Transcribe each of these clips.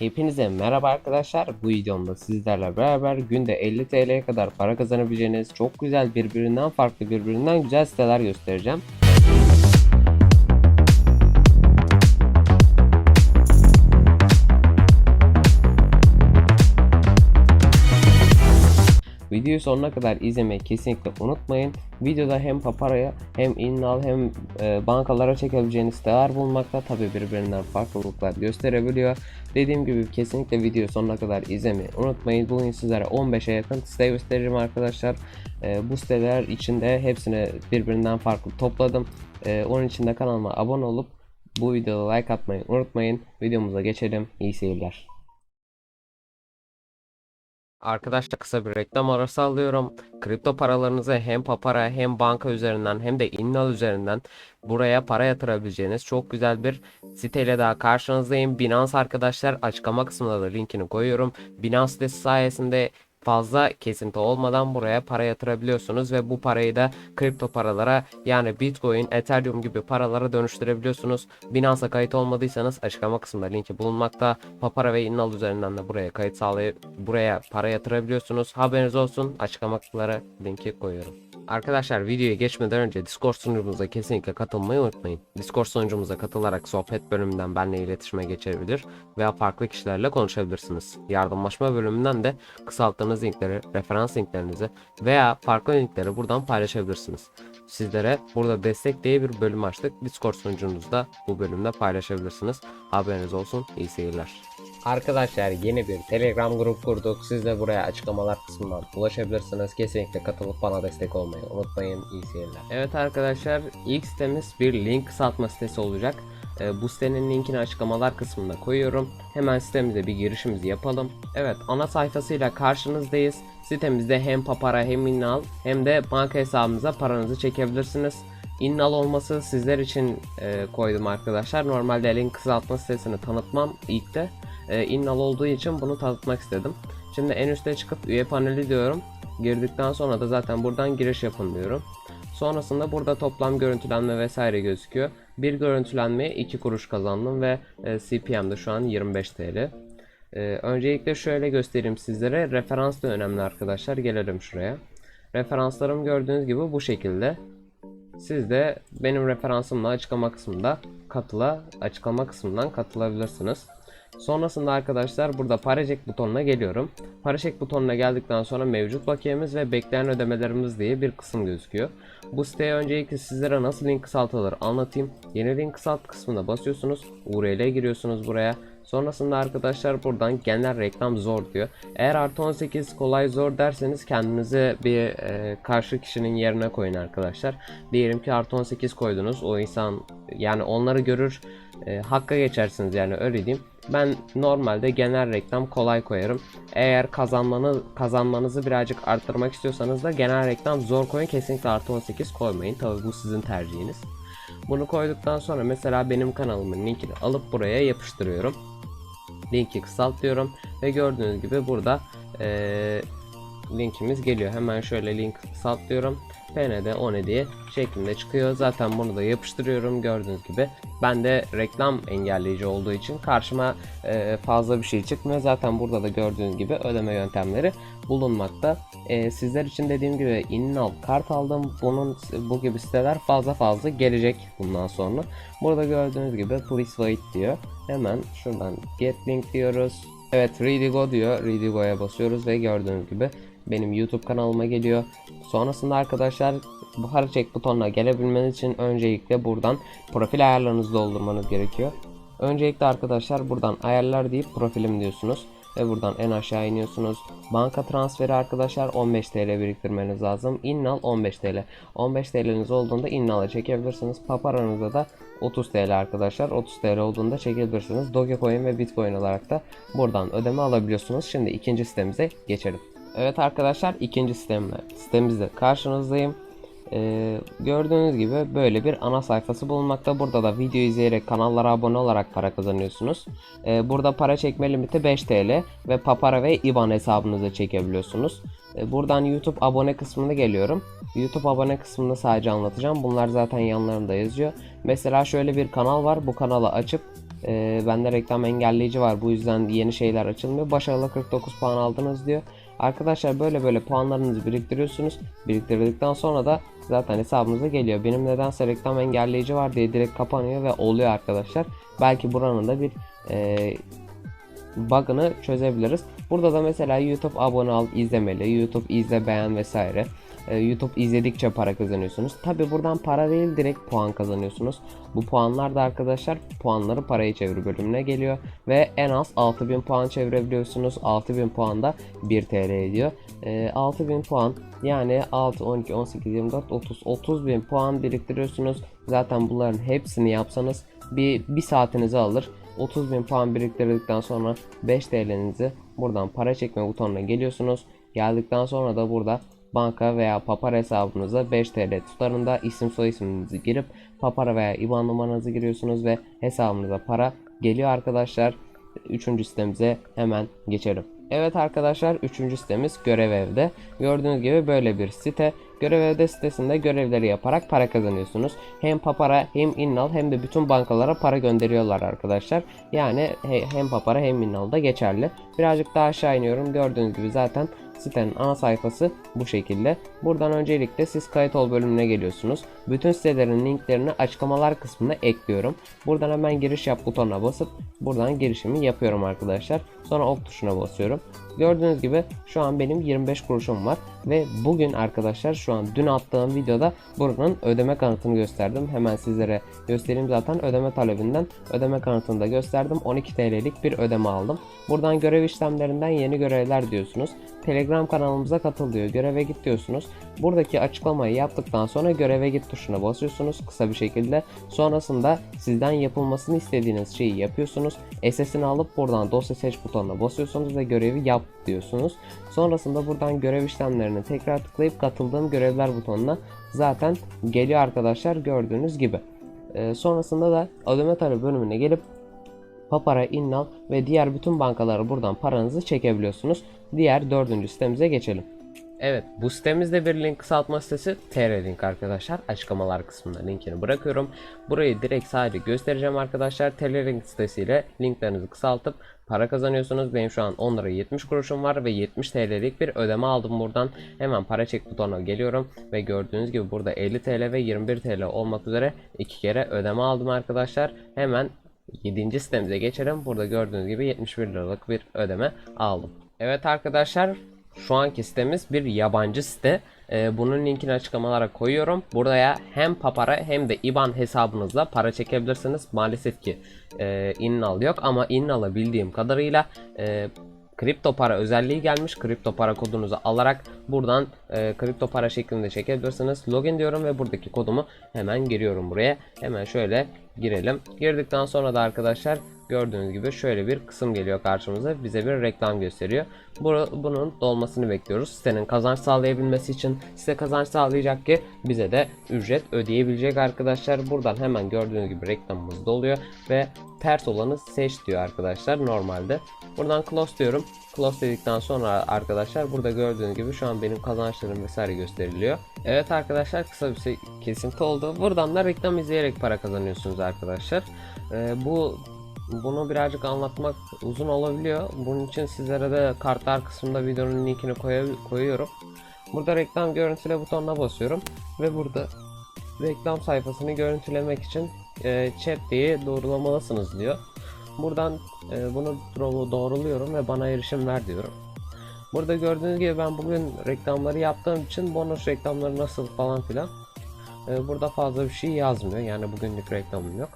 Hepinize merhaba arkadaşlar. Bu videomda sizlerle beraber günde 50 TL'ye kadar para kazanabileceğiniz çok güzel birbirinden farklı birbirinden güzel siteler göstereceğim. Videoyu sonuna kadar izlemeyi kesinlikle unutmayın. Videoda hem paparaya hem innal hem e, bankalara çekebileceğiniz siteler bulunmakta. Tabi birbirinden farklılıklar gösterebiliyor. Dediğim gibi kesinlikle videoyu sonuna kadar izlemeyi unutmayın. Bugün sizlere 15'e yakın site göstereceğim arkadaşlar. E, bu siteler içinde hepsini birbirinden farklı topladım. E, onun için de kanalıma abone olup bu videoda like atmayı unutmayın. Videomuza geçelim. İyi seyirler. Arkadaşlar kısa bir reklam arası alıyorum. Kripto paralarınızı hem papara hem banka üzerinden hem de innal üzerinden buraya para yatırabileceğiniz çok güzel bir siteyle daha karşınızdayım. Binance arkadaşlar açıklama kısmında da linkini koyuyorum. Binance sitesi sayesinde fazla kesinti olmadan buraya para yatırabiliyorsunuz ve bu parayı da kripto paralara yani Bitcoin, Ethereum gibi paralara dönüştürebiliyorsunuz. Binance'a kayıt olmadıysanız açıklama kısmında linki bulunmakta. Papara ve Innal üzerinden de buraya kayıt sağlayıp buraya para yatırabiliyorsunuz. Haberiniz olsun. Açıklama kısmına linki koyuyorum. Arkadaşlar videoya geçmeden önce Discord sunucumuza kesinlikle katılmayı unutmayın. Discord sunucumuza katılarak sohbet bölümünden benimle iletişime geçebilir veya farklı kişilerle konuşabilirsiniz. Yardımlaşma bölümünden de kısalttığınız linkleri, referans linklerinizi veya farklı linkleri buradan paylaşabilirsiniz. Sizlere burada destek diye bir bölüm açtık. Discord sunucunuzda bu bölümde paylaşabilirsiniz. Haberiniz olsun. İyi seyirler. Arkadaşlar yeni bir Telegram grup kurduk. Siz de buraya açıklamalar kısmından ulaşabilirsiniz. Kesinlikle katılıp bana destek olmayı unutmayın. İyi seyirler. Evet arkadaşlar ilk sitemiz bir link kısaltma sitesi olacak. Ee, bu sitenin linkini açıklamalar kısmında koyuyorum. Hemen sitemize bir girişimizi yapalım. Evet ana sayfasıyla karşınızdayız. Sitemizde hem papara hem innal hem de banka hesabınıza paranızı çekebilirsiniz. Innal olması sizler için e, koydum arkadaşlar. Normalde link kısaltma sitesini tanıtmam ilk de. E, innal olduğu için bunu tanıtmak istedim. Şimdi en üste çıkıp üye paneli diyorum. Girdikten sonra da zaten buradan giriş yapın diyorum. Sonrasında burada toplam görüntülenme vesaire gözüküyor. Bir görüntülenmeye 2 kuruş kazandım ve e, CPM de şu an 25 TL. E, öncelikle şöyle göstereyim sizlere. Referans da önemli arkadaşlar. Gelelim şuraya. Referanslarım gördüğünüz gibi bu şekilde. Siz de benim referansımla açıklama kısmında katıla açıklama kısmından katılabilirsiniz. Sonrasında arkadaşlar burada para butonuna geliyorum. Para butonuna geldikten sonra mevcut bakiyemiz ve bekleyen ödemelerimiz diye bir kısım gözüküyor. Bu siteye öncelikle sizlere nasıl link kısaltılır anlatayım. Yeni link kısalt kısmına basıyorsunuz. URL'e giriyorsunuz buraya. Sonrasında arkadaşlar buradan genel reklam zor diyor. Eğer artı 18 kolay zor derseniz kendinizi bir e, karşı kişinin yerine koyun arkadaşlar. Diyelim ki artı 18 koydunuz. O insan yani onları görür e, hakka geçersiniz yani öyle diyeyim. Ben normalde genel reklam kolay koyarım. Eğer kazanmanı, kazanmanızı birazcık arttırmak istiyorsanız da genel reklam zor koyun. Kesinlikle artı 18 koymayın. Tabi bu sizin tercihiniz. Bunu koyduktan sonra mesela benim kanalımın linkini alıp buraya yapıştırıyorum. Linki kısaltıyorum ve gördüğünüz gibi burada eee, linkimiz geliyor. Hemen şöyle link kısaltıyorum. PND 10 diye şeklinde çıkıyor. Zaten bunu da yapıştırıyorum gördüğünüz gibi. Ben de reklam engelleyici olduğu için karşıma e, fazla bir şey çıkmıyor. Zaten burada da gördüğünüz gibi ödeme yöntemleri bulunmakta. E, sizler için dediğim gibi innal kart aldım. Bunun bu gibi siteler fazla fazla gelecek bundan sonra. Burada gördüğünüz gibi please wait diyor. Hemen şuradan get link diyoruz. Evet Ready diyor. Ready basıyoruz ve gördüğünüz gibi benim YouTube kanalıma geliyor. Sonrasında arkadaşlar buhar çek butonuna gelebilmeniz için öncelikle buradan profil ayarlarınızı doldurmanız gerekiyor. Öncelikle arkadaşlar buradan ayarlar deyip profilim diyorsunuz ve buradan en aşağı iniyorsunuz. Banka transferi arkadaşlar 15 TL biriktirmeniz lazım. Innal 15 TL. 15 TL'niz olduğunda Innal'a çekebilirsiniz. Paparanızda da 30 TL arkadaşlar. 30 TL olduğunda çekebilirsiniz. Dogecoin ve Bitcoin olarak da buradan ödeme alabiliyorsunuz. Şimdi ikinci sitemize geçelim. Evet arkadaşlar ikinci sitemle sitemizde karşınızdayım. Ee, gördüğünüz gibi böyle bir ana sayfası bulunmakta. Burada da video izleyerek kanallara abone olarak para kazanıyorsunuz. Ee, burada para çekme limiti 5 TL ve Papara ve IBAN hesabınıza çekebiliyorsunuz. Ee, buradan YouTube abone kısmına geliyorum. YouTube abone kısmında sadece anlatacağım. Bunlar zaten yanlarında yazıyor. Mesela şöyle bir kanal var. Bu kanalı açıp e, bende reklam engelleyici var. Bu yüzden yeni şeyler açılmıyor. Başarılı 49 puan aldınız diyor. Arkadaşlar böyle böyle puanlarınızı biriktiriyorsunuz. Biriktirdikten sonra da zaten hesabınıza geliyor. Benim nedense reklam engelleyici var diye direkt kapanıyor ve oluyor arkadaşlar. Belki buranın da bir e, bug'ını çözebiliriz. Burada da mesela YouTube abone ol, izlemeli, YouTube izle, beğen vesaire. Ee, YouTube izledikçe para kazanıyorsunuz. Tabi buradan para değil direkt puan kazanıyorsunuz. Bu puanlar da arkadaşlar puanları paraya çevir bölümüne geliyor. Ve en az 6000 puan çevirebiliyorsunuz. 6000 puan da 1 TL ediyor. Ee, 6000 puan yani 6, 12, 18, 24, 30, 30 bin puan biriktiriyorsunuz. Zaten bunların hepsini yapsanız bir, bir saatinizi alır. 30 bin puan biriktirdikten sonra 5 TL'nizi buradan para çekme butonuna geliyorsunuz. Geldikten sonra da burada banka veya papara hesabınıza 5 TL tutarında isim soy isminizi girip papara veya IBAN numaranızı giriyorsunuz ve hesabınıza para geliyor arkadaşlar. Üçüncü sitemize hemen geçelim. Evet arkadaşlar üçüncü sitemiz görev evde. Gördüğünüz gibi böyle bir site. Görev evde sitesinde görevleri yaparak para kazanıyorsunuz. Hem papara hem innal hem de bütün bankalara para gönderiyorlar arkadaşlar. Yani he- hem papara hem innal da geçerli. Birazcık daha aşağı iniyorum. Gördüğünüz gibi zaten Sitenin ana sayfası bu şekilde. Buradan öncelikle siz kayıt ol bölümüne geliyorsunuz. Bütün sitelerin linklerini açıklamalar kısmına ekliyorum. Buradan hemen giriş yap butonuna basıp buradan girişimi yapıyorum arkadaşlar. Sonra ok tuşuna basıyorum. Gördüğünüz gibi şu an benim 25 kuruşum var ve bugün arkadaşlar şu an dün attığım videoda buranın ödeme kanıtını gösterdim. Hemen sizlere göstereyim zaten ödeme talebinden ödeme kanıtını da gösterdim. 12 TL'lik bir ödeme aldım. Buradan görev işlemlerinden yeni görevler diyorsunuz. Telegram kanalımıza katıl diyor. Göreve git diyorsunuz. Buradaki açıklamayı yaptıktan sonra göreve git tuşuna basıyorsunuz kısa bir şekilde. Sonrasında sizden yapılmasını istediğiniz şeyi yapıyorsunuz. SS'ini alıp buradan dosya seç butonuna basıyorsunuz ve görevi yap diyorsunuz. Sonrasında buradan görev işlemlerini tekrar tıklayıp katıldığım görevler butonuna zaten geliyor arkadaşlar gördüğünüz gibi. Ee, sonrasında da ödeme talebi bölümüne gelip Papara, Innal ve diğer bütün bankalara buradan paranızı çekebiliyorsunuz. Diğer dördüncü sitemize geçelim. Evet bu sitemizde bir link kısaltma sitesi TR-Link arkadaşlar. Açıklamalar kısmında linkini bırakıyorum. Burayı direkt sadece göstereceğim arkadaşlar. TR-Link sitesiyle linklerinizi kısaltıp para kazanıyorsunuz. Benim şu an 10 lira 70 kuruşum var ve 70 TL'lik bir ödeme aldım buradan. Hemen para çek butonuna geliyorum ve gördüğünüz gibi burada 50 TL ve 21 TL olmak üzere iki kere ödeme aldım arkadaşlar. Hemen 7. sitemize geçelim. Burada gördüğünüz gibi 71 liralık bir ödeme aldım. Evet arkadaşlar şu anki sitemiz bir yabancı site. Ee, bunun linkini açıklamalara koyuyorum. Buraya hem papara hem de IBAN hesabınızla para çekebilirsiniz. Maalesef ki e, innal yok ama innal'ı bildiğim kadarıyla e, kripto para özelliği gelmiş. Kripto para kodunuzu alarak buradan e, kripto para şeklinde çekebilirsiniz. Login diyorum ve buradaki kodumu hemen giriyorum buraya. Hemen şöyle girelim. Girdikten sonra da arkadaşlar gördüğünüz gibi şöyle bir kısım geliyor karşımıza. Bize bir reklam gösteriyor. Bu, bunun dolmasını bekliyoruz. Sitenin kazanç sağlayabilmesi için size kazanç sağlayacak ki bize de ücret ödeyebilecek arkadaşlar. Buradan hemen gördüğünüz gibi reklamımız doluyor ve ters olanı seç diyor arkadaşlar normalde. Buradan close diyorum. Close dedikten sonra arkadaşlar burada gördüğünüz gibi şu an benim kazançlarım vesaire gösteriliyor. Evet arkadaşlar kısa bir kesinti oldu. Buradan da reklam izleyerek para kazanıyorsunuz arkadaşlar. Ee, bu bunu birazcık anlatmak uzun olabiliyor. Bunun için sizlere de kartlar kısmında videonun linkini koy- koyuyorum. Burada reklam görüntüle butonuna basıyorum ve burada reklam sayfasını görüntülemek için e, chat diye doğrulamalısınız diyor. Buradan e, bunu doğru- doğruluyorum ve bana erişim ver diyorum. Burada gördüğünüz gibi ben bugün reklamları yaptığım için bonus reklamları nasıl falan filan. e, burada fazla bir şey yazmıyor. Yani bugünlük reklamım yok.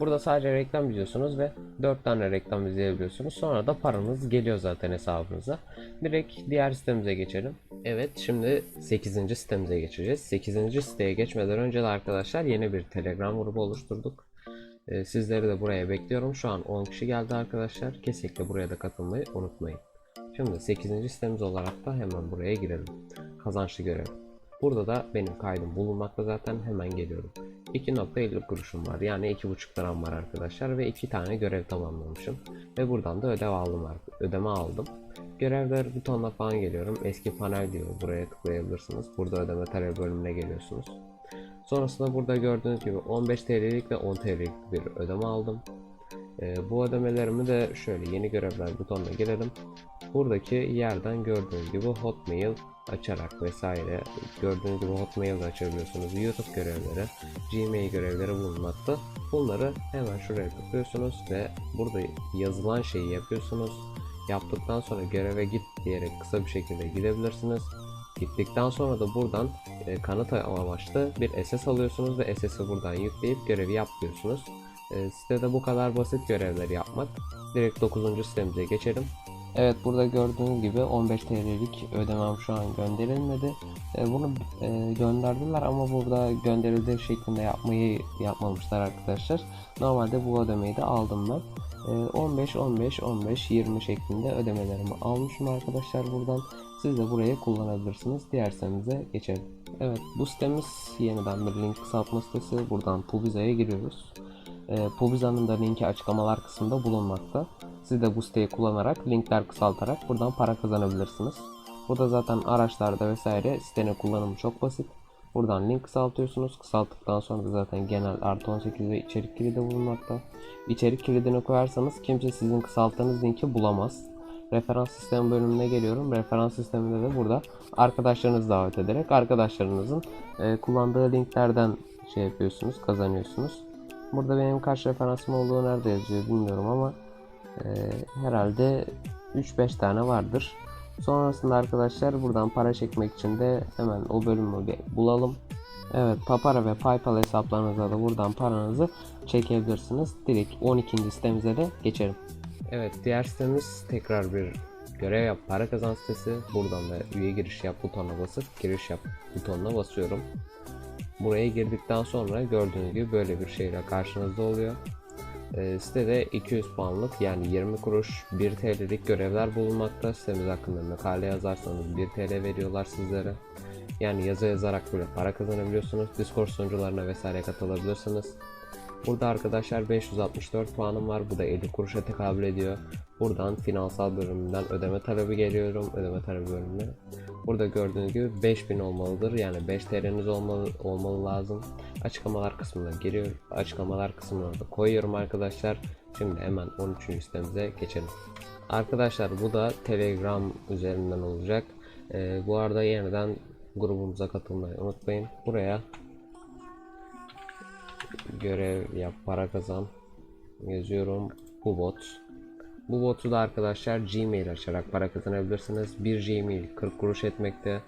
Burada sadece reklam izliyorsunuz ve 4 tane reklam izleyebiliyorsunuz. Sonra da paranız geliyor zaten hesabınıza. Direkt diğer sitemize geçelim. Evet şimdi 8. sitemize geçeceğiz. 8. siteye geçmeden önce de arkadaşlar yeni bir Telegram grubu oluşturduk. Ee, sizleri de buraya bekliyorum. Şu an 10 kişi geldi arkadaşlar. Kesinlikle buraya da katılmayı unutmayın. Şimdi 8. sitemiz olarak da hemen buraya girelim. Kazançlı görev. Burada da benim kaydım bulunmakta zaten hemen geliyorum. 2.50 kuruşum var yani 2.5 liram var arkadaşlar ve 2 tane görev tamamlamışım. Ve buradan da ödev aldım artık. Ödeme aldım. Görevler butonuna falan geliyorum. Eski panel diyor. Buraya tıklayabilirsiniz. Burada ödeme talep bölümüne geliyorsunuz. Sonrasında burada gördüğünüz gibi 15 TL'lik ve 10 TL'lik bir ödeme aldım. E, bu ödemelerimi de şöyle yeni görevler butonuna gelelim. Buradaki yerden gördüğünüz gibi Hotmail açarak vesaire gördüğünüz gibi Hotmail de açabiliyorsunuz. YouTube görevleri, Gmail görevleri bulunmakta. Bunları hemen şuraya tıklıyorsunuz ve burada yazılan şeyi yapıyorsunuz. Yaptıktan sonra göreve git diyerek kısa bir şekilde gidebilirsiniz. Gittikten sonra da buradan e, kanıt amaçlı bir SS alıyorsunuz ve SS'i buradan yükleyip görevi yapıyorsunuz. E, sitede bu kadar basit görevleri yapmak. Direkt 9. sitemize geçelim. Evet burada gördüğünüz gibi 15 TL'lik ödemem şu an gönderilmedi. E, bunu e, gönderdiler ama burada gönderildiği şeklinde yapmayı yapmamışlar arkadaşlar. Normalde bu ödemeyi de aldım ben. E, 15 15 15 20 şeklinde ödemelerimi almışım arkadaşlar buradan. Siz de burayı kullanabilirsiniz. Diğer sitemize geçelim. Evet bu sitemiz yeniden bir link kısaltma sitesi. Buradan Pubiza'ya giriyoruz. E, Pubiza'nın da linki açıklamalar kısmında bulunmakta. Siz de bu siteyi kullanarak linkler kısaltarak buradan para kazanabilirsiniz. Burada zaten araçlarda vesaire sitenin kullanımı çok basit. Buradan link kısaltıyorsunuz. Kısalttıktan sonra da zaten genel artı 18 ve içerik kilidi bulunmakta. İçerik kilidini koyarsanız kimse sizin kısalttığınız linki bulamaz. Referans sistemi bölümüne geliyorum. Referans sisteminde de burada arkadaşlarınızı davet ederek arkadaşlarınızın e, kullandığı linklerden şey yapıyorsunuz, kazanıyorsunuz. Burada benim kaç referansım olduğu nerede yazıyor bilmiyorum ama e, herhalde 3-5 tane vardır. Sonrasında arkadaşlar buradan para çekmek için de hemen o bölümü bulalım. Evet Papara ve Paypal hesaplarınıza da buradan paranızı çekebilirsiniz. Direkt 12. sitemize de geçelim. Evet diğer sitemiz tekrar bir görev yap para kazan sitesi. Buradan da üye giriş yap butonuna basıp giriş yap butonuna basıyorum. Buraya girdikten sonra gördüğünüz gibi böyle bir şeyle karşınızda oluyor. E, sitede 200 puanlık yani 20 kuruş 1 TL'lik görevler bulunmakta. Sitemiz hakkında makale yazarsanız 1 TL veriyorlar sizlere. Yani yazı yazarak bile para kazanabiliyorsunuz. Discord sunucularına vesaire katılabilirsiniz. Burada arkadaşlar 564 puanım var. Bu da 50 kuruşa tekabül ediyor. Buradan finansal bölümünden ödeme talebi geliyorum. Ödeme talebi bölümüne. Burada gördüğünüz gibi 5000 olmalıdır. Yani 5 TL'niz olmalı, olmalı lazım. Açıklamalar kısmına giriyor. Açıklamalar kısmına da koyuyorum arkadaşlar. Şimdi hemen 13. sitemize geçelim. Arkadaşlar bu da Telegram üzerinden olacak. Ee, bu arada yeniden grubumuza katılmayı unutmayın. Buraya görev yap para kazan yazıyorum bu bot bu botu da arkadaşlar Gmail açarak para kazanabilirsiniz. Bir Gmail 40 kuruş etmekte.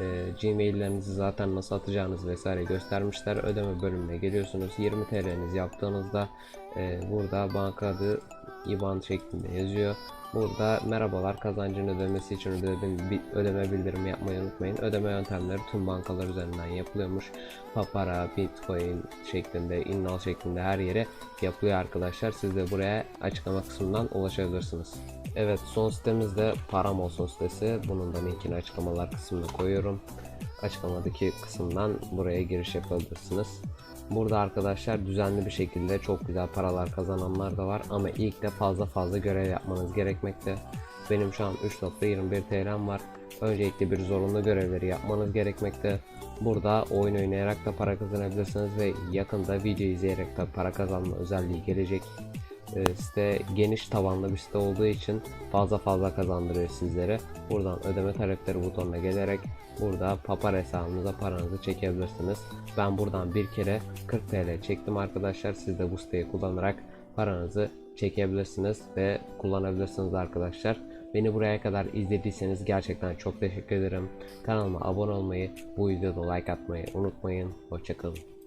E, Gmail'lerinizi zaten nasıl atacağınız vesaire göstermişler. Ödeme bölümüne geliyorsunuz. 20 TL'niz yaptığınızda e, burada banka adı IBAN şeklinde yazıyor. Burada merhabalar kazancın ödemesi için ödeme, bi- ödeme bildirimi yapmayı unutmayın. Ödeme yöntemleri tüm bankalar üzerinden yapılıyormuş. Papara, Bitcoin şeklinde, Innal şeklinde her yere yapılıyor arkadaşlar. Siz de buraya açıklama kısmından ulaşabilirsiniz. Evet son sitemiz de Param Olsun sitesi. Bunun da linkini açıklamalar kısmına koyuyorum. Açıklamadaki kısımdan buraya giriş yapabilirsiniz. Burada arkadaşlar düzenli bir şekilde çok güzel paralar kazananlar da var ama ilk de fazla fazla görev yapmanız gerekmekte. Benim şu an 3.21 TL'm var. Öncelikle bir zorunlu görevleri yapmanız gerekmekte. Burada oyun oynayarak da para kazanabilirsiniz ve yakında video izleyerek de para kazanma özelliği gelecek. Ee, site geniş tavanlı bir site olduğu için fazla fazla kazandırıyor sizlere. Buradan ödeme talepleri butonuna gelerek burada papar hesabınıza paranızı çekebilirsiniz. Ben buradan bir kere 40 TL çektim arkadaşlar. Siz de bu siteyi kullanarak paranızı çekebilirsiniz ve kullanabilirsiniz arkadaşlar. Beni buraya kadar izlediyseniz gerçekten çok teşekkür ederim. Kanalıma abone olmayı, bu videoda like atmayı unutmayın. Hoşçakalın.